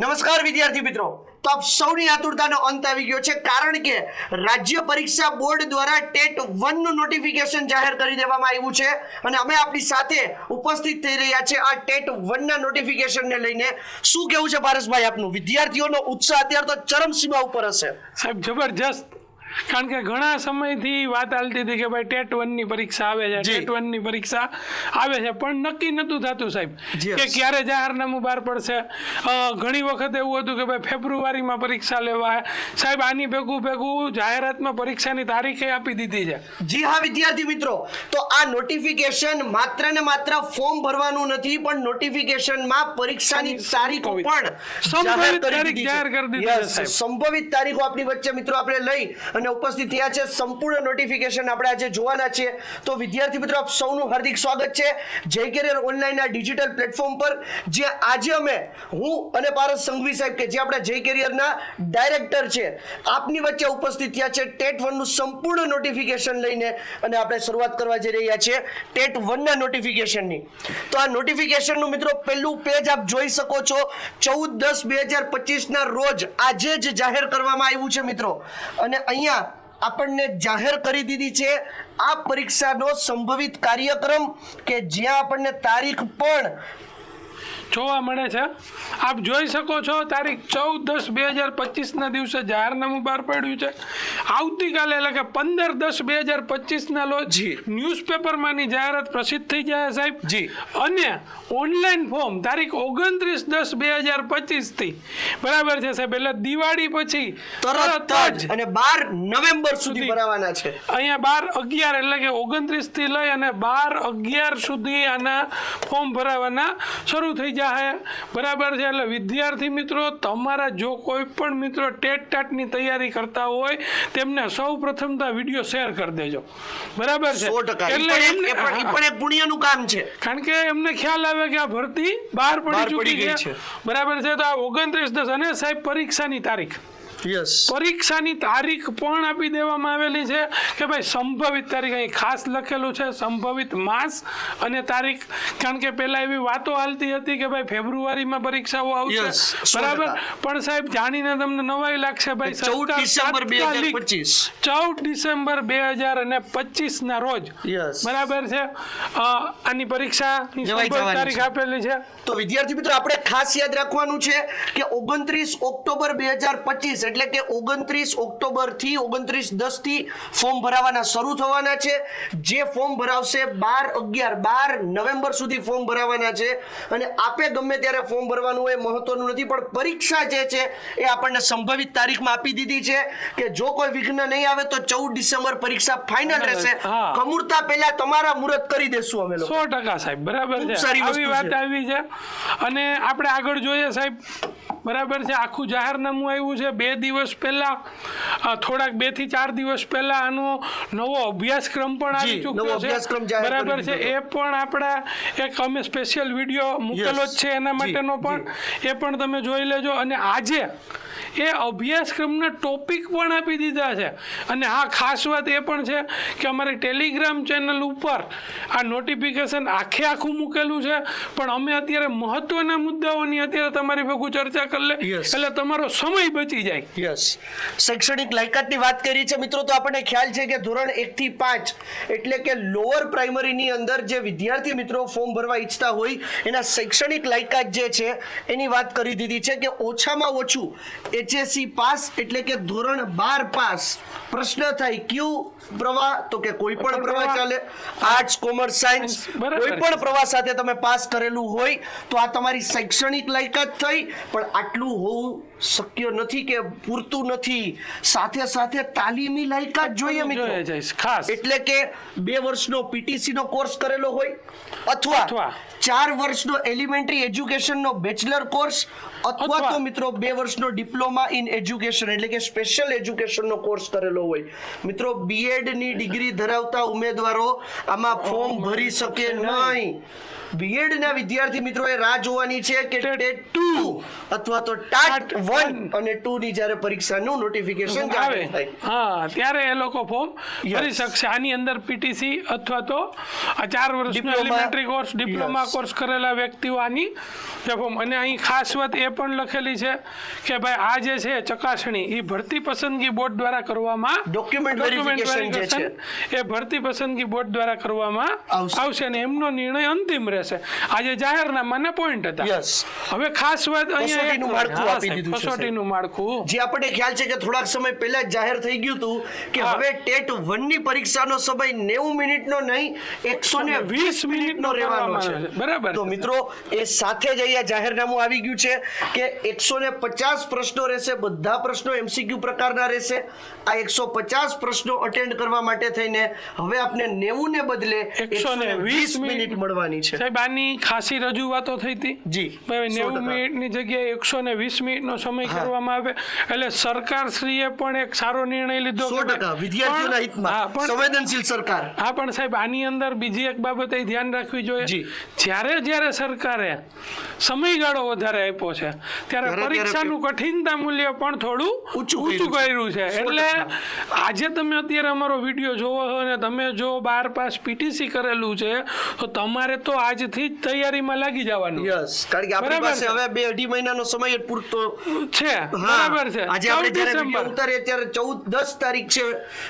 નમસ્કાર વિદ્યાર્થી મિત્રો. તો આપ સૌની આતુરતાનો અંત આવી ગયો છે કારણ કે રાજ્ય પરીક્ષા બોર્ડ દ્વારા ટેટ વનનું નોટિફિકેશન જાહેર કરી દેવામાં આવ્યું છે અને અમે આપણી સાથે ઉપસ્થિત થઈ રહ્યા છે આ ટેટ વન ના નોટિફિકેશન ને લઈને. શું કેવું છે પારસભાઈ આપનું? વિદ્યાર્થીઓનો ઉત્સાહ અત્યારે તો ચરમસીમા ઉપર હશે. સાહેબ, જબરજસ્ત. કારણ કે ઘણા સમયથી વાત ચાલતી હતી કે ભાઈ ટેટ વનની પરીક્ષા આવે છે ટેટ વનની પરીક્ષા આવે છે પણ નક્કી નહોતું થતું સાહેબ કે ક્યારે જાહેરનામું બહાર પડશે. ઘણી વખત એવું હતું કે ભાઈ ફેબ્રુઆરીમાં પરીક્ષા લેવા સાહેબ આની ભેગું ભેગું જાહેરાતમાં પરીક્ષાની તારીખે આપી દીધી છે. જી હા વિદ્યાર્થી મિત્રો. તો આ નોટિફિકેશન માત્ર ને માત્ર ફોર્મ ભરવાનું નથી પણ નોટિફિકેશનમાં પરીક્ષાની તારીખો પણ સંભવિત તારીખ જાહેર કરી દીધી છે, સંભવિત તારીખો આપણી વચ્ચે મિત્રો આપણે લઈ અને ઉપસ્થિત થયા છે. સંપૂર્ણ નોટિફિકેશન આપણે આજે જોવાના છીએ. તો વિદ્યાર્થી મિત્રો, આપ સૌનું હાર્દિક સ્વાગત છે. જય કેરિયર ઓનલાઈનના ડિજિટલ પ્લેટફોર્મ પર, જે આજે અમે હું અને પારસ સંઘવી સાહેબ કે જે આપણા જય કેરિયરના ડાયરેક્ટર છે, આપની વચ્ચે ઉપસ્થિત થયા છે. ટેટ વનનું સંપૂર્ણ નોટિફિકેશન લઈને અને આપણે શરૂઆત કરવા જઈ રહ્યા છીએ. ટેટ વનના નોટિફિકેશનની તો આ નોટિફિકેશનનું મિત્રો, પહેલું પેજ આપ જોઈ શકો છો. ચૌદ દસ બે હજાર પચીસના રોજ આજે જ જાહેર કરવામાં આવ્યું છે મિત્રો. અને અહીંયા આપણને જાહેર કરી દીધી છે આ પરીક્ષાનો સંભવિત કાર્યક્રમ કે જ્યાં આપણને તારીખ પણ જોવા મળે છે આપ જોઈ શકો છો તારીખ ચૌદ દસ બે હજાર પચીસના દિવસે જાહેરનામું બહાર પડ્યું છે આવતીકાલે એટલે કે પંદર દસ બે હજાર પચીસના લો જી. ન્યૂઝપેપરમાંની જાહેરાત પ્રસિદ્ધ થઈ જાય સાહેબ જી. અને ઓનલાઈન ફોર્મ તારીખ ઓગણત્રીસ દસ બે હજાર પચીસથી બરાબર છે સાહેબ એટલે દિવાળી પછી તરત જ અને બાર નવેમ્બર સુધી. ભરાવાના છે અહીંયા બાર અગિયાર એટલે કે ઓગણત્રીસથી લઈ અને બાર અગિયાર સુધી આના ફોર્મ ભરાવાના શરૂ થઈ જાય બરાબર છે? એટલે વિદ્યાર્થી મિત્રો તમારા જો કોઈ પણ મિત્રો ટેટ ટાટની તૈયારી કરતા હોય તેમને સૌ પ્રથમ તો વીડિયો શેર કરી દેજો. બરાબર છે? એટલે એમને પણ- એક પુણ્યનું કામ છે. કારણ કે એમને ખ્યાલ આવે કે આ ભરતી બહાર પડી ચૂકી છે. બરાબર છે? તો આ ઓગણત્રીસ દસ અને સાહેબ પરીક્ષાની તારીખ. પરીક્ષાની તારીખ પણ આપી દેવામાં આવેલી છે કે ભાઈ સંભવિત તારીખ અહીં ખાસ લખેલું છે સંભવિત માસ અને તારીખ. કારણ કે પહેલા એવી વાતો હાલતી હતી કે ભાઈ ફેબ્રુઆરીમાં પરીક્ષાઓ આવશે. બરાબર? પણ સાહેબ જાણીને તમને નવાઈ લાગશે ભાઈ ચૌદ ડિસેમ્બર બે હજાર પચીસ. ચૌદ ડિસેમ્બર બે હજાર અને પચીસ ના રોજ બરાબર છે? આની પરીક્ષાની સંભવિત તારીખ આપેલી છે. તો વિદ્યાર્થી મિત્રો આપણે ખાસ યાદ રાખવાનું છે કે ઓગણત્રીસ ઓક્ટોબર બે હજાર પચીસ એટલે કે ઓગણત્રીસ ઓક્ટોબરથી ઓગણત્રીસ દસથી ફોર્મ ભરાવાના શરૂ થવાના છે. જે ફોર્મ ભરાવશે બાર અગિયાર બાર નવેમ્બર સુધી ફોર્મ ભરાવાના છે. અને આપે ગમે ત્યારે ફોર્મ ભરવાનું એ મહત્વનું નથી પણ પરીક્ષા જે છે એ આપણને સંભવિત તારીખમાં આપી દીધી છે કે જો કોઈ વિઘ્ન નહીં આવે તો ચૌદ ડિસેમ્બર પરીક્ષા ફાઇનલ રહેશે. કમુરતા પહેલા તમારા મુહૂર્ત કરી દેશું અમે સો ટકા સાહેબ બરાબર છે. સારી આવી વાત આવી છે. અને આપણે આગળ જોઈએ સાહેબ બરાબર છે આખું જાહેરનામું આવ્યું છે બે દિવસ પહેલા થોડાક બેથી ચાર દિવસ પહેલા આનો નવો અભ્યાસક્રમ પણ આવી ચૂક્યો છે. બરાબર છે. એ પણ આપણા એક અમે સ્પેશિયલ વીડિયો મૂકેલો જ છે એના માટેનો પણ. એ પણ તમે જોઈ લેજો. અને આજે એ અભ્યાસક્રમના ટોપિક પણ આપી દીધા છે. અને હા ખાસ વાત એ પણ છે કે અમારી ટેલિગ્રામ ચેનલ ઉપર આ નોટિફિકેશન આખે આખું મૂકેલું છે. પણ અમે અત્યારે મહત્વના મુદ્દાઓની અત્યારે તમારી ભેગું ચર્ચા કરી લે. એટલે તમારો સમય બચી જાય. યસ શૈક્ષણિક લાયકાતની વાત કરી છે મિત્રો તો આપણને ખ્યાલ છે કે ધોરણ એક થી પાંચ એટલે કે લોઅર પ્રાઇમરીની અંદર જે વિદ્યાર્થી મિત્રો ફોર્મ ભરવા ઈચ્છતા હોય એના શૈક્ષણિક લાયકાત જે છે એની વાત કરી દીધી છે કે ઓછામાં ઓછું એચએસસી પાસ એટલે કે ધોરણ બાર પાસ પ્રશ્ન થાય. કયું પ્રવાહ? તો કે કોઈ પણ પ્રવાહ પ્રવાહ. ચાલે. આર્ટ્સ કોમર્સ સાયન્સ કોઈ પણ પ્રવાહ સાથે તમે પાસ કરેલું હોય તો આ તમારી શૈક્ષણિક લાયકાત થઈ પણ આટલું હોવું શક્ય નથી કે પૂરતું નથી. સાથે સાથે તાલીમી લાયકાત જોઈએ મિત્રો. ખાસ. એટલે કે બે વર્ષનો પીટીસી નો કોર્સ કરેલો હોય અથવા ચાર વર્ષનો એલિમેન્ટરી એજ્યુકેશન નો બેચલર કોર્સ અથવા. તો મિત્રો બે વર્ષનો ડિપ્લોમા ઇન એજ્યુકેશન એટલે કે સ્પેશિયલ એજ્યુકેશનનો કોર્સ કરેલો હોય. મિત્રો બીએડની ડિગ્રી ધરાવતા ઉમેદવારો આમાં ફોર્મ ભરી શકે નહીં. બીએડ ના વિદ્યાર્થી મિત્રોએ રાહ જોવાની છે કે ટેટ ટુ. અથવા તો ટાટ વન અને ટુ ની જ્યારે પરીક્ષાનું નોટિફિકેશન આવે. હા ત્યારે એ લોકો ફોર્મ. ભરી શકશે આની અંદર પીટીસી અથવા તો આ ચાર વર્ષનો એલિમેન્ટરી કોર્સ ડિપ્લોમા કોર્સ કરેલા વ્યક્તિઓ આની જે ફોર્મ અને અહીં ખાસ વાત એ પણ લખેલી છે કે ભાઈ આ જે છે ચકાસણી એ ભરતી પસંદગી બોર્ડ દ્વારા કરવામાં ડોક્યુમેન્ટ વેરિફિકેશન જે છે. એ ભરતી પસંદગી બોર્ડ દ્વારા કરવામાં આવશે. અને એમનો નિર્ણય અંતિમ રહેશે. આજે જાહેરનામાના પોઈન્ટ હતા. હવે ખાસ વાત અહીંયા દીધું છે, કસોટીનું માળખું. જે આપણને ખ્યાલ છે કે થોડાક સમય પહેલા જ જાહેર થઈ ગયું હતું કે હવે ટેટ વનની પરીક્ષાનો સમય નેવું મિનિટનો નહીં એકસો ને વીસ મિનિટનો રહેવાનો છે. બરાબર. તો મિત્રો એ સાથે જ અહીંયા જાહેરનામું આવી ગયું છે કે એકસો ને પચાસ પ્રશ્નો રહેશે બધા પ્રશ્નો એમસીક્યુ પ્રકારના રહેશે. આ એકસો પચાસ પ્રશ્નો અટેન્ડ કરવા માટે થઈને હવે આપને નેવું ને બદલે એકસો ને વીસ મિનિટ. મળવાની છે. સાહેબ આની ખાસી રજૂઆતો થઈ હતી. જી, ભાઈ સો નેવું ટકા. મિનિટની જગ્યાએ એકસો ને વીસ મિનિટનો સમય કરવામાં આવે. એટલે સરકારશ્રીએ પણ એક સારો નિર્ણય લીધો વિદ્યાર્થીઓના હિતમાં. સંવેદનશીલ સરકાર. હા પણ સાહેબ આની અંદર બીજી એક બાબત એ ધ્યાન રાખવી જોઈએ. જ્યારે જ્યારે સરકારે સમયગાળો વધારે આપ્યો છે ત્યારે પરીક્ષાનું કઠિનતા મૂલ્ય પણ થોડું ઊંચું કર્યું છે. એટલે આજે તમે અત્યારે અમારો વીડિયો જોવો છો ને તમે જો બાર પાસ પીટીસી કરેલું છે તો તમારે તો આજથી જ તૈયારીમાં લાગી જવાનું. યસ કારણ કે આપણી પાસે હવે બે અઢી મહિનાનો સમય પૂરતો છે. બરાબર છે. આજે આપણે 14 જ્યારે. ઉતારીએ ત્યારે ચૌદ દસ તારીખ છે.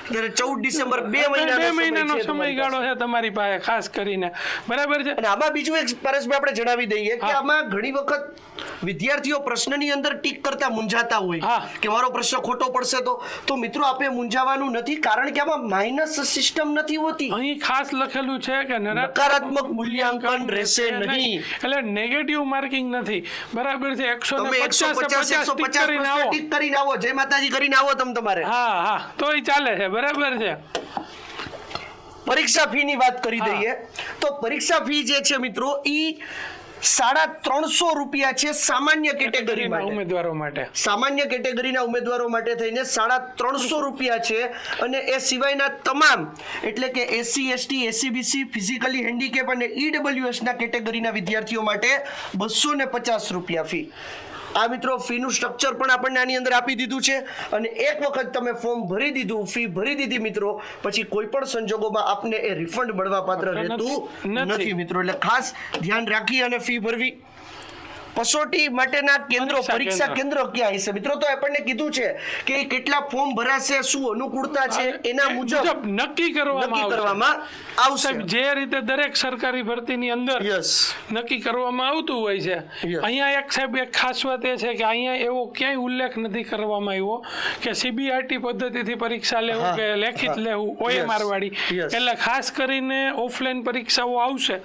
ત્યારે ચૌદ ડિસેમ્બર બે બે મહિનાનો મહિનાનો છે તમારી સમયગાળો છે તમારી પાસે ખાસ કરીને. બરાબર છે? અને આમાં બીજું એક પરેશભાઈ આપણે જણાવી દઈએ કે આમાં ઘણી વખત વિદ્યાર્થીઓ પ્રશ્નની અંદર ટીક કરતા મૂંઝાતા હોય. કે મારો પ્રશ્ન ખોટો પડશે તો તો મિત્રો આપે મૂંઝાવાનું નથી કારણ કે આમાં માઇનસ સિસ્ટમ નથી હોતી. અહીં ખાસ લખેલું છે કે નકારાત્મક મૂલ્યાંકન રહેશે નહીં. એટલે નેગેટિવ માર્કિંગ નથી. બરાબર છે એકસો તમે ને એકસો પચાસ પચાસ એકસો ટીક પચાસ કરીને આવો ટીક કરીને આવો. જય માતાજી કરીને આવો તમે તમારે. હા હા. તો એ ચાલે છે બરાબર છે. પરીક્ષા ફી ની વાત કરી દઈએ. તો પરીક્ષા ફી જે છે મિત્રો ઈ સાડા ત્રણસો રૂપિયા છે સામાન્ય કેટેગરી ઉમેદવારો માટે. સામાન્ય કેટેગરીના ઉમેદવારો માટે થઈને સાડા ત્રણસો રૂપિયા છે અને એ સિવાયના તમામ એટલે કે SC ST SCBC physically handicap અને ઈડબ્લ્યુએસના કેટેગરીના વિદ્યાર્થીઓ માટે બસો ને પચાસ રૂપિયા ફી. આ મિત્રો ફીનું સ્ટ્રક્ચર પણ આપણને આની અંદર આપી દીધું છે અને એક વખત તમે ફોર્મ ભરી દીધું ફી ભરી દીધી મિત્રો પછી કોઈ પણ સંજોગોમાં આપને એ રિફંડ મળવા પાત્ર. રહેતું. નથી મિત્રો એટલે ખાસ ધ્યાન રાખી અને ફી ભરવી કસોટી માટેના કેન્દ્રો પરીક્ષા કેન્દ્ર. ક્યાં હશે? મિત્રો તો આપણને કીધું છે કે કેટલા ફોર્મ ભરાશે શું અનુકૂળતા છે એના મુજબ નક્કી કરવામાં આવશે. જે રીતે દરેક સરકારી ભરતીની અંદર નક્કી કરવામાં આવતું હોય છે. અહીંયા એક સાહેબ એક ખાસ વાત એ છે કે અહીંયા એવો ક્યાંય ઉલ્લેખ નથી કરવામાં આવ્યો કે સીબીઆરટી પદ્ધતિથી પરીક્ષા લેવું કે લેખિત લેવું. ઓએમઆર વાળી એટલે ખાસ કરીને ઓફલાઈન પરીક્ષાઓ આવશે.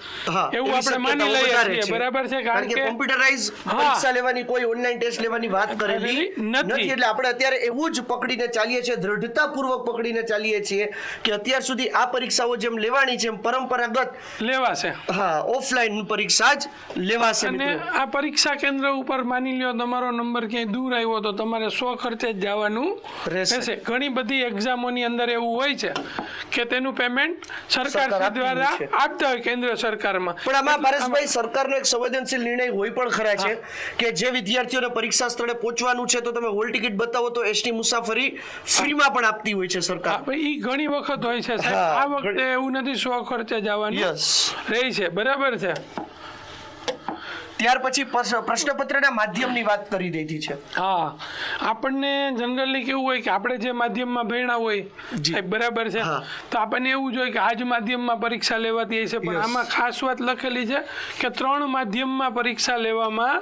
એવું આપણે માની લઈએ છીએ. બરાબર છે? કારણ કે કોમ્પ્યુટરાઇઝ હા. પરીક્ષા લેવાની કોઈ ઓનલાઈન ટેસ્ટ લેવાની વાત કરેલી નથી. એટલે આપણે અત્યારે એવું જ પકડીને ચાલીએ છીએ દ્રઢતાપૂર્વક પકડીને ચાલીએ છીએ કે અત્યાર સુધી આ પરીક્ષાઓ જેમ લેવાની છે એમ પરંપરાગત લેવાશે. હા ઓફલાઈન પરીક્ષા જ લેવાશે અને આ પરીક્ષા કેન્દ્ર ઉપર માની લ્યો તમારો નંબર ક્યાંય દૂર આવ્યો તો તમારે સો ખર્ચે જ જવાનું રહેશે. ઘણી બધી એક્ઝામોની અંદર એવું હોય છે કે તેનું પેમેન્ટ સરકાર સરકાર દ્વારા આપતા હોય કેન્દ્ર સરકારમાં. પણ આમાં પરેશભાઈ સરકારનો એક સંવેદનશીલ નિર્ણય હોય પણ ખરા. છે કે જે વિદ્યાર્થીઓને પરીક્ષા સ્થળે પહોંચવાનું છે તો તમે હોલ ટિકિટ બતાવો તો એસટી મુસાફરી ફ્રીમાં પણ આપતી હોય છે સરકાર. એ ઘણી વખત હોય છે આ વખતે એવું નથી સો ખર્ચે જવાનું. રહી છે. બરાબર છે? ત્યાર પછી પ્રશ્ન- પ્રશ્નપત્રના માધ્યમની વાત કરી દીધી છે હા આપણને જનરલી કેવું હોય કે આપણે જે માધ્યમમાં ભણ્યા હોય. બરાબર છે. તો આપણને એવું જોઈએ કે આ જ માધ્યમમાં પરીક્ષા લેવાતી છે પણ આમાં ખાસ વાત લખેલી છે કે ત્રણ માધ્યમમાં પરીક્ષા લેવામાં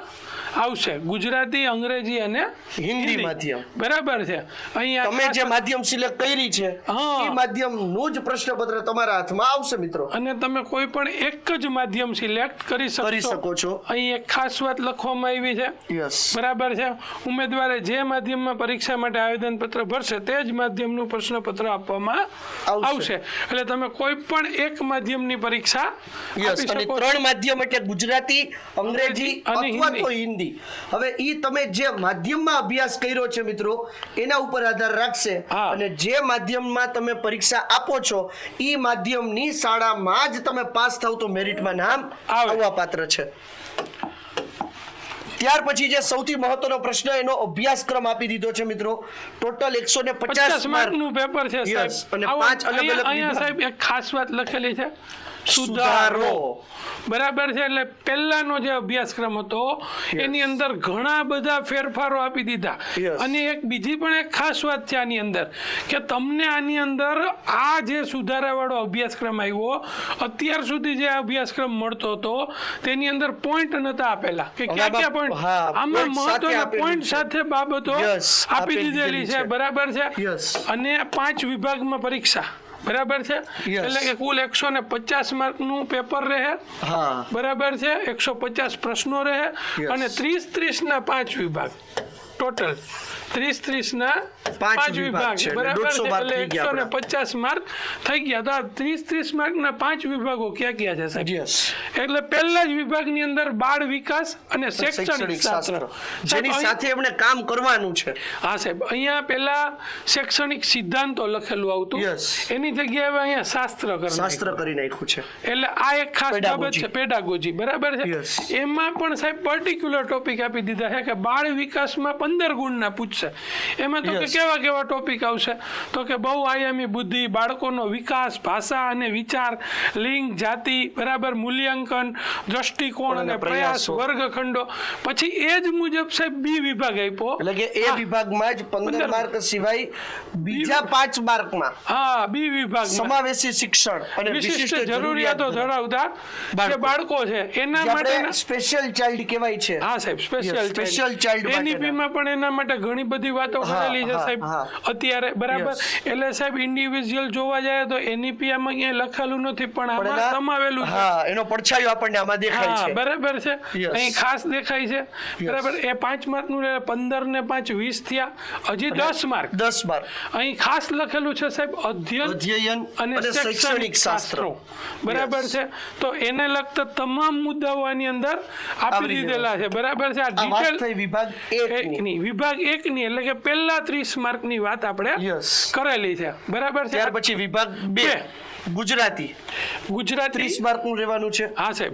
આવશે ગુજરાતી અંગ્રેજી અને હિન્દી માધ્યમ. બરાબર છે અહીંયા તમે જે માધ્યમ સિલેક્ટ કરી છે હા. એ માધ્યમનું જ પ્રશ્નપત્ર તમારા હાથમાં આવશે મિત્રો અને તમે કોઈ પણ એક જ માધ્યમ સિલેક્ટ કરી શકો છો. અહીંયા અહીં એક ખાસ વાત લખવામાં આવી છે. બરાબર છે? ઉમેદવારે જે માધ્યમમાં પરીક્ષા માટે આવેદનપત્ર ભરશે તે જ માધ્યમનું પ્રશ્નપત્ર આપવામાં આવશે. એટલે તમે કોઈ પણ એક માધ્યમની પરીક્ષા આપી શકો ત્રણ માધ્યમ એટલે ગુજરાતી અંગ્રેજી અથવા તો. હિન્દી. હવે ઈ તમે જે માધ્યમમાં અભ્યાસ કર્યો છે મિત્રો એના ઉપર આધાર રાખશે. અને જે માધ્યમમાં તમે પરીક્ષા આપો છો ઈ માધ્યમની શાળામાં જ તમે પાસ થાવ તો મેરિટમાં નામ આવવા પાત્ર છે. ત્યાર પછી જે સૌથી મહત્વનો પ્રશ્ન એનો અભ્યાસક્રમ આપી દીધો છે મિત્રો. ટોટલ એકસો ને પચાસ પચાસ માર્કનું પેપર છે સાહેબ. અને પાંચ અલગ અલગ અહીંયા સાહેબ એક ખાસ વાત લખેલી છે. સુધારો. બરાબર છે એટલે પહેલાનો જે અભ્યાસક્રમ હતો એની અંદર ઘણા બધા ફેરફારો આપી દીધા. અને એક બીજી પણ એક ખાસ વાત છે આની અંદર કે તમને આની અંદર આ જે સુધારાવાળો અભ્યાસક્રમ આવ્યો અત્યાર સુધી જે અભ્યાસક્રમ મળતો હતો તેની અંદર પોઈન્ટ નતા આપેલા. કે ક્યાં ક્યાં પોઈન્ટ આમાં સાથે મહત્વના પોઈન્ટ સાથે બાબતો આપી દીધેલી છે. બરાબર છે? અને પાંચ વિભાગમાં પરીક્ષા. બરાબર છે? એટલે કે કુલ એકસો ને પચાસ માર્કનું પેપર રહે. બરાબર છે? એકસો પચાસ પ્રશ્નો રહે. અને ત્રીસ ત્રીસ ના પાંચ વિભાગ. ટોટલ ત્રીસ ત્રીસ ના પાંચ વિભાગ વિભાગ. બરાબર એટલે એકસો ને પચાસ માર્ક થઈ ગયા. તો આ ત્રીસ ત્રીસ માર્ક ના પાંચ વિભાગો ક્યાં ક્યાં છે સાહેબ? એટલે પહેલા જ વિભાગની અંદર બાળ વિકાસ અને શૈક્ષણિક શાસ્ત્ર. જેની સાથે એમણે કામ કરવાનું છે. હા સાહેબ અહીંયા પેલા શૈક્ષણિક સિદ્ધાંતો લખેલું આવતું. એની જગ્યાએ હવે અહીંયા શાસ્ત્ર કરી શાસ્ત્ર કરી નાખ્યું છે. એટલે આ એક ખાસ બાબત છે પેડાગોજી બરાબર છે? એમાં પણ સાહેબ પર્ટિક્યુલર ટોપિક આપી દીધા છે કે બાળ વિકાસમાં પંદર ગુણના પૂછશે એમાં તો કે કેવા કેવા ટોપિક આવશે? તો કે બહુ આયામી બુદ્ધિ બાળકોનો વિકાસ ભાષા અને વિચાર લિંગ જાતિ બરાબર મૂલ્યાંકન દ્રષ્ટિકોણ અને પ્રયાસ. વર્ગખંડો. પછી એ જ મુજબ સાહેબ બી વિભાગ આપ્યો. એટલે કે એ વિભાગમાં જ પંદર. માર્ક સિવાય બીજા પાંચ માર્કમાં. હા બી વિભાગ સમાવેશી શિક્ષણ અને વિશિષ્ટ જરૂરિયાતો ધરાવતા જે બાળકો. છે એના માટે સ્પેશિયલ ચાઇલ્ડ કહેવાય છે. હા સાહેબ સ્પેશિયલ સ્પેશિયલ ચાઇલ્ડ. એનઈપી માં પણ એના માટે ઘણી બધી વાતો કરેલી છે સાહેબ. અત્યારે બરાબર? એટલે સાહેબ ઇન્ડિવિજ્યુઅલ જોવા જાય તો એનઈપી આમાં ક્યાંય લખેલું નથી પણ આમાં સમાવેલું છે. હા એનો પડછાયો આપણને આમાં દેખાય છે. બરાબર છે. અહીં ખાસ દેખાય છે. બરાબર? એ 5 માર્કનું પંદર ને પાંચ વીસ થયા. હજી 10 માર્ક. 10 માર્ક. અહીં ખાસ લખેલું છે સાહેબ અધ્યયન અને શૈક્ષણિક શાસ્ત્રો. બરાબર છે? તો એને લગતા તમામ મુદ્દાઓ આની અંદર આપી દીધેલા છે. બરાબર છે? આ ડિટેલ વિભાગ 1 ની વિભાગ એકની એટલે કે પહેલા ત્રીસ માર્કની વાત આપણે કરેલી છે. બરાબર ત્યાર પછી વિભાગ બે. ગુજરાતી. ગુજરાત. ત્રીસ માર્કનું રહેવાનું છે. હા સાહેબ.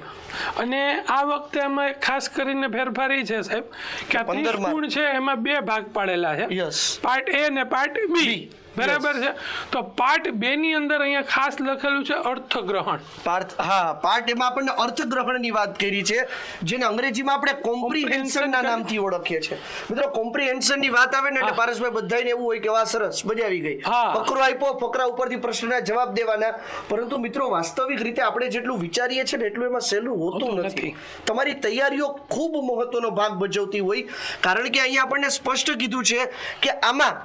અને આ વખતે અમે ખાસ કરીને ફેરફાર એ છે સાહેબ કે આ 15 ત્રીસ ગુણ છે એમાં બે ભાગ પાડેલા છે. યસ પાર્ટ એ ને પાર્ટ બી બરાબર છે? તો પાર્ટ બે ની અંદર અહીંયા ખાસ લખેલું છે અર્થગ્રહણ. પાર્થ હા પાર્ટ એમાં આપણને અર્થગ્રહણની વાત કરી છે જેને અંગ્રેજીમાં આપણે કોમ્પ્રિહેન્શન ના નામથી ઓળખીએ છીએ. મિત્રો કોમ્પ્રિહેન્શનની વાત આવે ને એટલે. પારસભાઈ બધાયને એવું હોય કે વાહ સરસ મજા આવી ગઈ. ફકરો આપ્યો ફકરા ઉપરથી પ્રશ્નના જવાબ દેવાના. પરંતુ મિત્રો વાસ્તવિક રીતે આપણે જેટલું વિચારીએ છીએ ને એટલું એમાં સહેલું હોતું નથી. તમારી તૈયારીઓ ખૂબ મહત્વનો ભાગ ભજવતી હોય. કારણ કે અહીંયા આપણને સ્પષ્ટ કીધું છે કે આમાં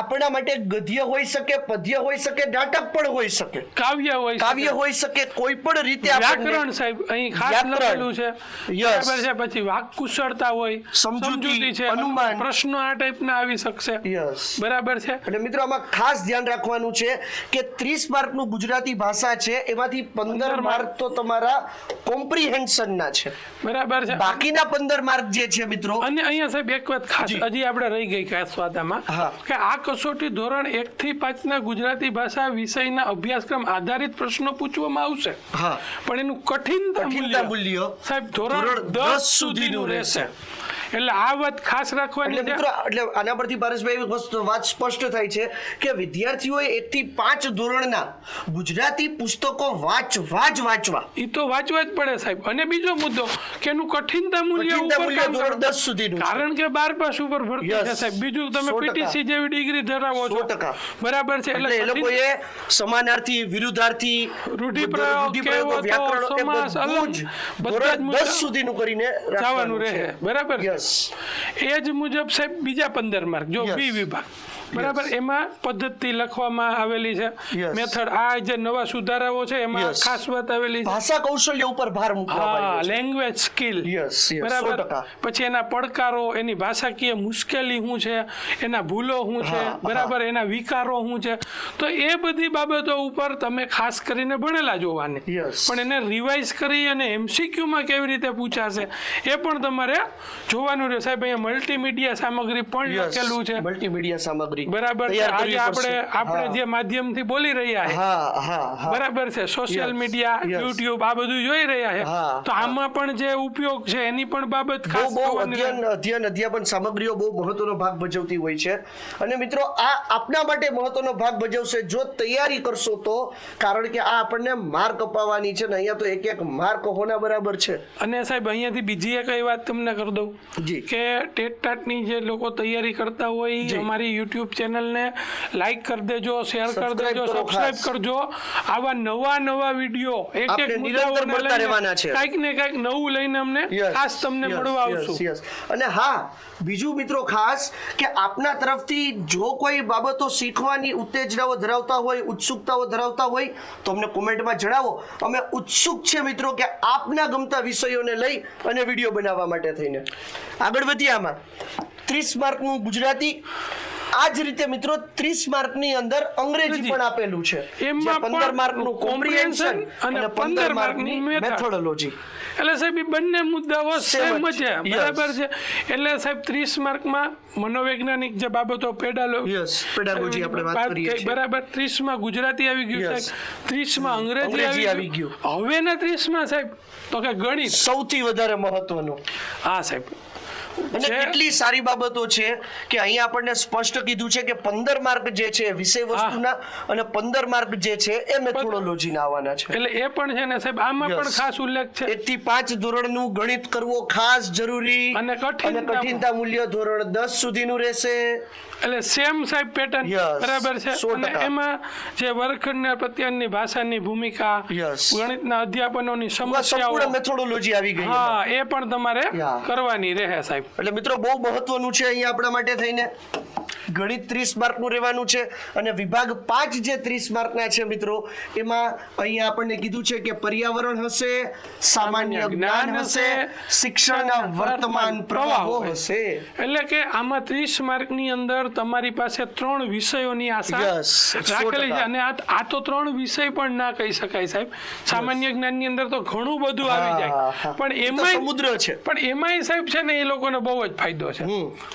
આપણા માટે ગદ્ય હોઈ શકે પદ્ય હોઈ શકે નાટક પણ હોઈ શકે. કાવ્ય હોય કાવ્ય હોઈ શકે કોઈ પણ રીતે વ્યાકરણ સાહેબ અહીં ખાસ લખેલું છે. બરાબર છે પછી વાક કુશળતા હોય સમજૂતી, છે અનુમાન. પ્રશ્નો આ ટાઈપના આવી શકશે. યસ બરાબર છે. એટલે મિત્રો આમાં ખાસ ધ્યાન રાખવાનું છે કે ત્રીસ માર્કનું ગુજરાતી ભાષા છે એમાંથી પંદર 15 માર્ક તો તમારા કોમ્પ્રિહેન્શન ના છે. બરાબર છે. બાકીના પંદર માર્ક જે છે મિત્રો. અને અહીંયા સાહેબ એક વાત ખાસ હજી આપણે રહી ગઈ ખાસ વાત આમાં હા. કે આ કસોટી ધોરણ એક થી પાંચ ના ગુજરાતી ભાષા વિષયના અભ્યાસક્રમ આધારિત પ્રશ્નો પૂછવામાં આવશે. પણ એનું કઠિનતા કઠિનતા મૂલ્ય સાહેબ ધોરણ દસ સુધીનું રહેશે. એટલે આ વાત ખાસ રાખવાની એટલે મિત્રો એટલે આના પરથી પારસભાઈ વસ્તુ વાત સ્પષ્ટ થાય છે કે વિદ્યાર્થીઓએ એક થી પાંચ ધોરણના ગુજરાતી પુસ્તકો વાંચવા જ વાંચવા. એ તો વાંચવા જ પડે સાહેબ. અને બીજો મુદ્દો કે એનું કઠિનતા મૂલ્ય ઉપર ધોરણ દસ સુધીનું. કારણ કે બાર પાસ ઉપર ભરતી છે સાહેબ. બીજું તમે પીટીસી જેવી ડિગ્રી ધરાવો છો. ટકા. બરાબર છે. એટલે એ લોકોએ સમાનાર્થી વિરુદ્ધાર્થી રૂઢિપ્રયોગ, વ્યાકરણ સમાસ, અલંગ, બધા જ દસ સુધીનું કરીને જવાનું રહે. બરાબર એ જ મુજબ સાહેબ બીજા પંદર માર્ક જો બી વિભાગ. બરાબર? એમાં પદ્ધતિ લખવામાં આવેલી છે. મેથડ આ જે નવા સુધારાઓ છે એમાં ખાસ વાત આવેલી છે. ભાષા કૌશલ્ય ઉપર ભાર મૂકવામાં આવ્યો છે. લેંગ્વેજ સ્કિલ બરાબર? પછી એના પડકારો એની ભાષાકીય મુશ્કેલી શું છે? એના ભૂલો શું છે? બરાબર? એના વિકારો શું છે? તો એ બધી બાબતો ઉપર તમે ખાસ કરીને ભણેલા જોવાની. પણ એને રિવાઇઝ કરી અને એમસીક્યુમાં કેવી રીતે પૂછાશે એ પણ તમારે જોવાનું રહે સાહેબ અહીંયા મલ્ટીમીડિયા સામગ્રી પણ લખેલું છે. મલ્ટીમીડિયા સામગ્રી બરાબર છે. આજે આપણે આપણે જે માધ્યમથી બોલી રહ્યા છે બરાબર છે. સોશિયલ મીડિયા યુટ્યુબ આ બધું જોઈ રહ્યા છે તો આમાં પણ જે ઉપયોગ છે એની પણ બાબત ખાસ અધ્યયન અધ્યયન અધ્યાપન સામગ્રીઓ બહુ મહત્વનો ભાગ ભજવતી હોય છે. અને મિત્રો આ આપના માટે મહત્વનો ભાગ ભજવશે. જો તૈયારી કરશો તો કારણ કે આ આપણને માર્ક અપાવવાની છે ને અહીંયા તો એક એક માર્ક હોના બરાબર છે. અને સાહેબ અહીંયાથી બીજી એક વાત તમને કરી દઉં કે ટેટ ટાટની જે લોકો તૈયારી કરતા હોય અમારી યુટ્યુબ ચેનલને લાઈક કરી દેજો શેર કરી દેજો કરો સબસ્ક્રાઇબ કરજો. આવા નવા નવા વીડિયો એક એક મળતા રહેવાના છે. કંઈક ને કંઈક નવું લઈને અમને ખાસ તમને મળવા આવશું. અને હા બીજું મિત્રો ખાસ કે આપના તરફથી જો કોઈ બાબતો શીખવાની ઉત્તેજનાઓ ધરાવતા હોય ઉત્સુકતાઓ ધરાવતા હોય તો અમને કોમેન્ટમાં જણાવો. અમે ઉત્સુક છે મિત્રો કે આપના ગમતા વિષયોને લઈ અને વીડિયો બનાવવા માટે થઈને. આગળ વધીએ આમાં. ત્રીસ માર્કનું ગુજરાતી આ જ રીતે મિત્રો ત્રીસ માર્કની અંદર અંગ્રેજી. પણ આપેલું છે. એમાં પંદર માર્કનું કોમ્પ્રિહેન્શન અને પંદર 15 માર્કની મેથોડોલોજી એટલે સાહેબ એ બંને મુદ્દાઓ સેમ છે. બરાબર છે. એટલે સાહેબ ત્રીસ માર્કમાં મનોવૈજ્ઞાનિક જે બાબતો પેડાલો પેડાલોજી આપણે વાત કરીએ કરી, છીએ. બરાબર ત્રીસમાં ગુજરાતી આવી ગયું. સાહેબ. ત્રીસમાં અંગ્રેજી આવી ગયું. હવેના ત્રીસમાં સાહેબ? તો કે ગણિત. સૌથી વધારે મહત્વનું. હા સાહેબ. અને કેટલી સારી બાબતો છે કે અહીંયા આપણને સ્પષ્ટ કીધું છે કે પંદર માર્ક જે છે વિષય વસ્તુના અને પંદર માર્ક જે છે એ મેથોડોલોજી ના આવવાના છે. એટલે એ પણ છે ને સાહેબ આમાં પણ ખાસ ઉલ્લેખ છે. એક થી પાંચ ધોરણનું ગણિત કરવો ખાસ જરૂરી અને કઠિનતા મૂલ્ય ધોરણ દસ સુધીનું રહેશે. એટલે સેમ સાહેબ પેટર્ન બરાબર છે? અને એમાં જે વર્ગખંડના પ્રત્યાની ભાષાની ભૂમિકા. ગણિતના અધ્યાપનોની સમસ્યાઓ મેથોડોલોજી આવી ગઈ હા એ પણ તમારે કરવાની રહે સાહેબ. એટલે મિત્રો બહુ મહત્વનું છે અહીંયા આપણા માટે થઈને. ગણિત ત્રીસ માર્કનું રહેવાનું છે અને વિભાગ પાંચ જે ત્રીસ માર્કના છે મિત્રો એમાં અહીંયા આપણને કીધું છે કે પર્યાવરણ હશે સામાન્ય જ્ઞાન હશે શિક્ષણના વર્તમાન પ્રવાહો હશે. એટલે કે આમાં ત્રીસ માર્કની અંદર તમારી પાસે ત્રણ વિષયોની આશા રાખેલી છે. અને આ તો ત્રણ વિષય પણ ના કહી શકાય સાહેબ. સામાન્ય જ્ઞાનની અંદર તો ઘણું બધું આવી જાય. પણ એમાં સમુદ્ર છે. પણ એમાંય સાહેબ છે ને એ લોકોને બહુ જ ફાયદો છે.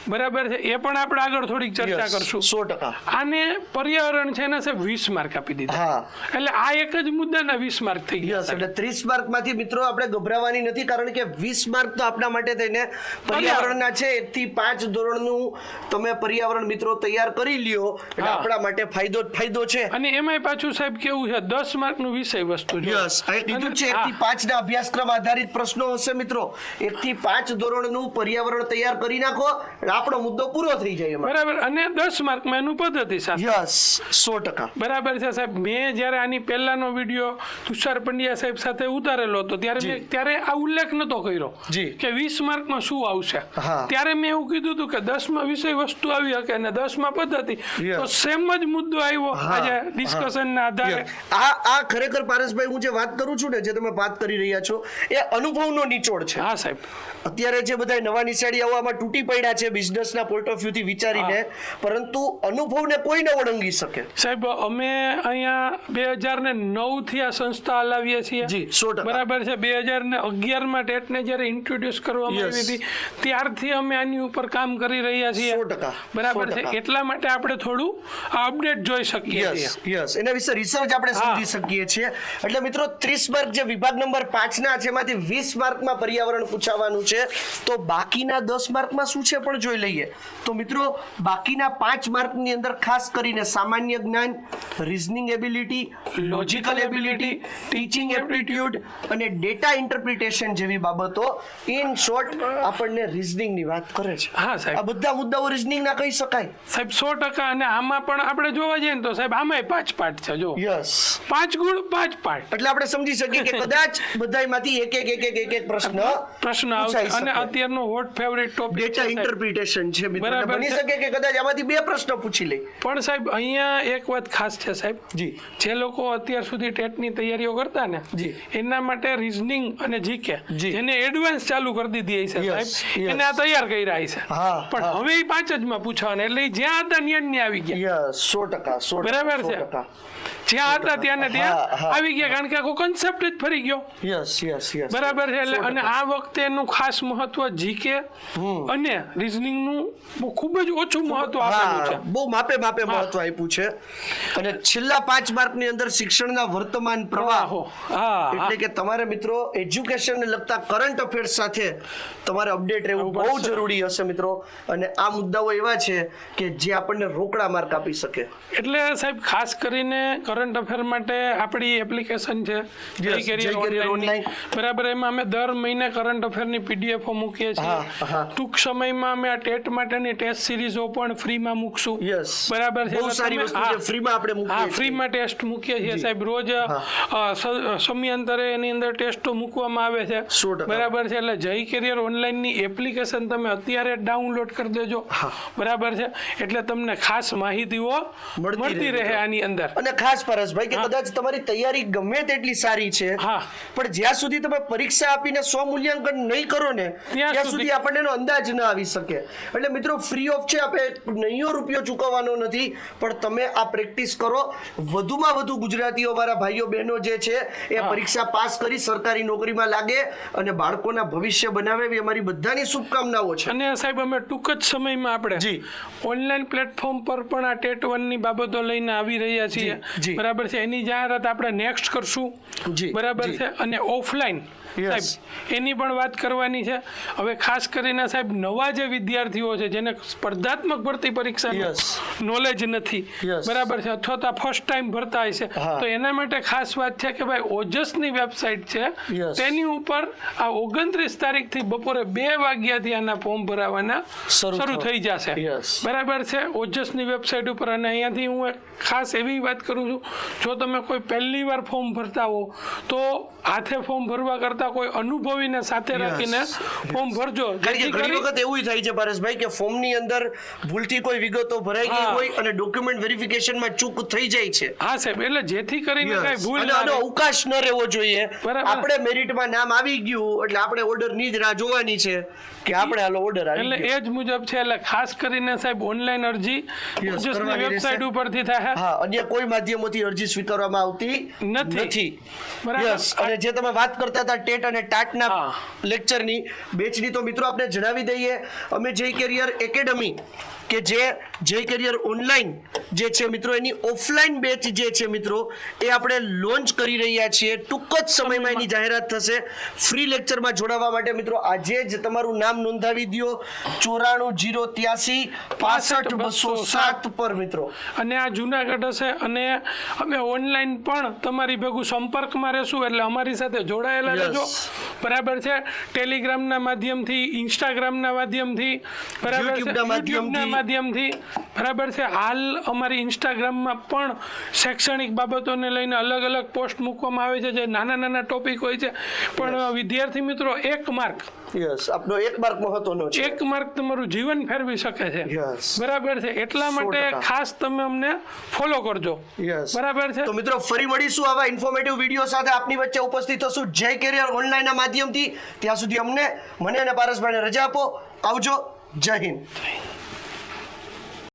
બરાબર છે. એ પણ આપણે આગળ થોડીક ચર્ચા કરશું. સો ટકા. આને પર્યાવરણ છે એના સાહેબ વીસ માર્ક આપી દીધા. એટલે આ એક જ મુદ્દાના વીસ માર્ક થઈ ગયા એટલે ત્રીસ માર્કમાંથી મિત્રો આપણે ગભરાવાની નથી કારણ કે વીસ માર્ક તો આપણા માટે થઈને પર્યાવરણના છે. એક થી પાંચ ધોરણનું તમે પર્યાવરણ મિત્રો તૈયાર કરી લ્યો. એટલે આપણા માટે ફાયદો જ ફાયદો છે. અને એમાંય પાછું સાહેબ કેવું છે? દસ માર્કનું વિષય વસ્તુ. યસ આ છે એક થી પાંચ ના અભ્યાસક્રમ આધારિત પ્રશ્નો હશે મિત્રો. એક થી પાંચ ધોરણનું પર્યાવરણ તૈયાર કરી નાખો. આપણો મુદ્દો પૂરો થઈ જાય બરાબર અને દસ માર્કમાં એનું પદ્ધતિ શાસ્ત્ર યસ સો ટકા. બરાબર છે સાહેબ. મેં જ્યારે આની પહેલાનો વીડિયો તુષાર પંડ્યા સાહેબ સાથે ઉતારેલો હતો ત્યારે મેં ત્યારે આ ઉલ્લેખ નતો કર્યો. કે વીસ માર્કમાં શું આવશે. ત્યારે મેં એવું કીધું હતું કે દસમાં વિષય વસ્તુ આવી શકે અને દસમાં પદ્ધતિ. તો સેમ જ મુદ્દો આવ્યો આજે. ડિસ્કશનના આધારે. આ આ ખરેખર પારસભાઈ હું જે વાત કરું છું ને જે તમે વાત કરી રહ્યા છો એ અનુભવનો નિચોડ છે. હા સાહેબ. અત્યારે જે બધા નવા નિશાળી આવવામાં તૂટી પડ્યા છે બિઝનેસના પોઈન્ટ ઓફ વ્યૂથી વિચારીને પરંતુ અનુભવને કોઈ ન ઓળંગી શકે. સાહેબ અમે અહીંયા બે હજાર ને નવથી આ સંસ્થા હલાવીએ છીએ. જી, સો બરાબર છે બે હજાર ને અગિયારમાં ટેટને જ્યારે ઇન્ટ્રોડ્યુસ કરવામાં. આવી હતી ત્યારથી અમે આની ઉપર કામ કરી રહ્યા છીએ. સો ટકા, બરાબર છે. એટલા માટે આપણે થોડું અપડેટ જોઈ શકીએ છીએ. યસ યસ એના વિશે રિસર્ચ આપણે. સમજી શકીએ છીએ. એટલે મિત્રો 30 માર્ક જે વિભાગ નંબર 5 ના છે એમાંથી વીસ માર્કમાં પર્યાવરણ પૂછાવાનું છે. તો બાકીના દસ માર્કમાં શું છે પણ જોઈ લઈએ. તો મિત્રો બાકીના પાંચ માર્કની અંદર ખાસ કરીને સામાન્ય જ્ઞાન reasoning ability logical ability teaching aptitude અને ડેટા ઇન્ટરપ્રિટેશન જેવી બાબતો ઇન શોર્ટ આપણને રીઝનિંગની વાત કરે છે. હા સાહેબ. આ બધા મુદ્દાઓ રીઝનિંગ ના કહી શકાય. સાહેબ સો ટકા અને આમાં પણ આપણે જોવા જઈએ ને તો સાહેબ આમાંય પાંચ પાઠ છે જો યસ પાંચ ગુણ પાંચ પાઠ. એટલે આપણે સમજી શકીએ કે કદાચ બધાયમાંથી એક એક એક એક એક એક પ્રશ્ન પ્રશ્ન આવશે. અને અત્યારનો hot favourite topic data interpretation છે મિત્રો બની શકે કે કદાચ આમાંથી બે પ્રશ્ન પૂછી લઈ. પણ સાહેબ અહીંયા એક વાત ખાસ છે સાહેબ. જી. જે લોકો અત્યાર સુધી ટેટની તૈયારીઓ કરતા ને જી. એના માટે રિઝનિંગ અને જીકે એને એડવાન્સ ચાલુ કરી દીધી છે સાહેબ. એને આ તૈયાર કર્યા છે. પણ હવે એ પાંચ જ માં પૂછવાના એટલે જ્યાં હતા ત્યાં ને આવી ગયા. સો ટકા સો બરાબર છે? જ્યાં હતા ત્યાં ને ત્યાં આવી ગયા કારણ કે આખો કન્સેપ્ટ જ ફરી ગયો. યસ યસ યસ બરાબર છે એટલે અને આ વખતે એનું ખાસ મહત્વ જીકે અને રિઝનિંગનું બહુ ખૂબ જ ઓછું મહત્વ આપેલું છે. બહુ માપે માપે મહત્વ આપ્યું છે. અને છેલ્લા પાંચ માર્કની અંદર શિક્ષણના વર્તમાન પ્રવાહ એટલે કે તમારે મિત્રો એજ્યુકેશન ને લગતા કરંટ અફેર્સ સાથે તમારે અપડેટ રહેવું બહુ જરૂરી હશે મિત્રો. અને આ મુદ્દાઓ એવા છે કે જે આપણને રોકડા માર્ક આપી શકે. એટલે સાહેબ ખાસ કરીને કરંટ અફેર માટે આપણી એપ્લિકેશન છે. જય કેરિયર ઓનલાઈન બરાબર એમાં અમે દર મહિને કરંટ અફેરની પીડીએફ મૂકીએ છીએ. ટૂંક સમયમાં અમે આ ટેટ માટેની ટેસ્ટ સિરીઝો પણ ફ્રીમાં મૂકશું. બરાબર છે ફ્રીમાં આપણે હા ફ્રીમાં ટેસ્ટ મૂકીએ છીએ સાહેબ. રોજ સમયાંતરે એની અંદર ટેસ્ટો મૂકવામાં આવે છે. બરાબર છે એટલે જય કેરિયર ઓનલાઈનની એપ્લિકેશન તમે અત્યારે ડાઉનલોડ કરી દેજો. બરાબર છે એટલે તમને ખાસ માહિતીઓ મળતી રહે આની અંદર. અને ખાસ પરસભાઈ કે કદાચ તમારી તૈયારી ગમે તેટલી સારી છે હા. પણ જ્યાં સુધી તમે પરીક્ષા આપીને સ્વ મૂલ્યાંકન નહીં કરો ને ત્યાં સુધી- સુધી આપણને એનો અંદાજ ન આવી શકે. એટલે મિત્રો ફ્રી ઓફ છે આપણે નહીયો રૂપિયો ચૂકવવાનો નથી પણ તમે આ પ્રેક્ટિસ કરો. વધુમાં વધુ ગુજરાતીઓ મારા ભાઈઓ બહેનો જે છે એ પરીક્ષા પાસ કરી સરકારી નોકરીમાં લાગે અને બાળકોના ભવિષ્ય બનાવે એ અમારી બધાની શુભકામનાઓ છે. અને સાહેબ અમે ટૂંક જ સમયમાં આપણે જી. ઓનલાઈન પ્લેટફોર્મ પર પણ આ ટેટ વનની બાબતો લઈને આવી રહ્યા છીએ. બરાબર છે. એની જાહેરાત આપણે નેક્સ્ટ કરશું. જી, બરાબર છે? અને ઓફલાઈન. સાહેબ એની પણ વાત કરવાની છે. હવે ખાસ કરીને સાહેબ નવા જે વિદ્યાર્થીઓ છે જેને સ્પર્ધાત્મક ભરતી પરીક્ષા નોલેજ નથી. બરાબર છે. અથવા તો ફર્સ્ટ ટાઈમ ભરતા હશે. તો એના માટે ખાસ વાત છે કે ભાઈ ઓજસની વેબસાઇટ છે. તેની ઉપર આ ઓગણત્રીસ તારીખથી બપોરે બે વાગ્યાથી આના ફોર્મ ભરાવાના શરૂ થઈ જશે. બરાબર છે? ઓજસની વેબસાઇટ ઉપર અને અહીંયાથી હું ખાસ એવી વાત કરું છું જો તમે કોઈ પહેલી વાર ફોર્મ ભરતા હો તો હાથે ફોર્મ ભરવા કરતા કોઈ અનુભવીને સાથે રાખીને ફોર્મ ભરજો. ઘણી વખત એવું થાય છે પરેશભાઈ કે ફોર્મની અંદર ભૂલથી કોઈ વિગતો ભરાઈ ગઈ હોય અને ડોક્યુમેન્ટ વેરિફિકેશનમાં ચૂક થઈ જાય છે. હા સાહેબ એટલે જેથી કરીને કઈ ભૂલ ના આનો અવકાશ ન રહેવો જોઈએ. આપણે મેરિટમાં નામ આવી ગયું એટલે આપણે ઓર્ડરની જ રાહ જોવાની છે કે આપણે હાલો ઓર્ડર આવી એટલે એ જ મુજબ છે એટલે ખાસ કરીને સાહેબ ઓનલાઈન અરજી ઓજસની વેબસાઇટ ઉપરથી થાય હા? અન્ય કોઈ માધ્યમોથી અરજી સ્વીકારવામાં આવતી નથી. યસ અને જે તમે વાત કરતા હતા ટેટ અને ટાટના. લેક્ચરની બેચની તો મિત્રો આપણે જણાવી દઈએ. અમે જય કેરિયર એકેડમી કે જે જય કરિયર ઓનલાઈન જે છે મિત્રો એની ઓફલાઈન બેચ જે છે મિત્રો એ આપણે લોન્ચ કરી રહ્યા છીએ. ટૂંક જ સમયમાં એની જાહેરાત થશે. ફ્રી લેક્ચરમાં જોડાવા માટે મિત્રો આજે જ તમારું નામ નોંધાવી દો ચોરાણું જીરો ત્યાસી પાસઠ બસો સાત પર મિત્રો. અને આ જુનાગઢ હશે અને અમે ઓનલાઈન પણ તમારી ભેગું સંપર્કમાં રહેશું એટલે અમારી સાથે જોડાયેલા. રહેજો. બરાબર છે? ટેલિગ્રામના માધ્યમથી ઇન્સ્ટાગ્રામના માધ્યમથી બરાબર છે. યુટ્યુબના માધ્યમથી બરાબર છે. હાલ અમારી ઇન્સ્ટાગ્રામમાં પણ શૈક્ષણિક બાબતોને લઈને અલગ અલગ પોસ્ટ મૂકવામાં આવે છે જે નાના નાના ટોપિક હોય છે. પણ વિદ્યાર્થી મિત્રો એક માર્ક યસ આપનો એક માર્ક મહત્વનો છે. એક માર્ક તમારું જીવન ફેરવી શકે છે. બરાબર છે. એટલા માટે ખાસ તમે અમને ફોલો કરજો. બરાબર છે. તો મિત્રો ફરી મળીશું આવા ઇન્ફોર્મેટિવ વીડિયો સાથે. આપની વચ્ચે ઉપસ્થિત થશું જય કેરિયર ઓનલાઈનના માધ્યમથી. ત્યાં સુધી અમને મને અને પારસભાઈને રજા આપો. આવજો. જય હિન્દ.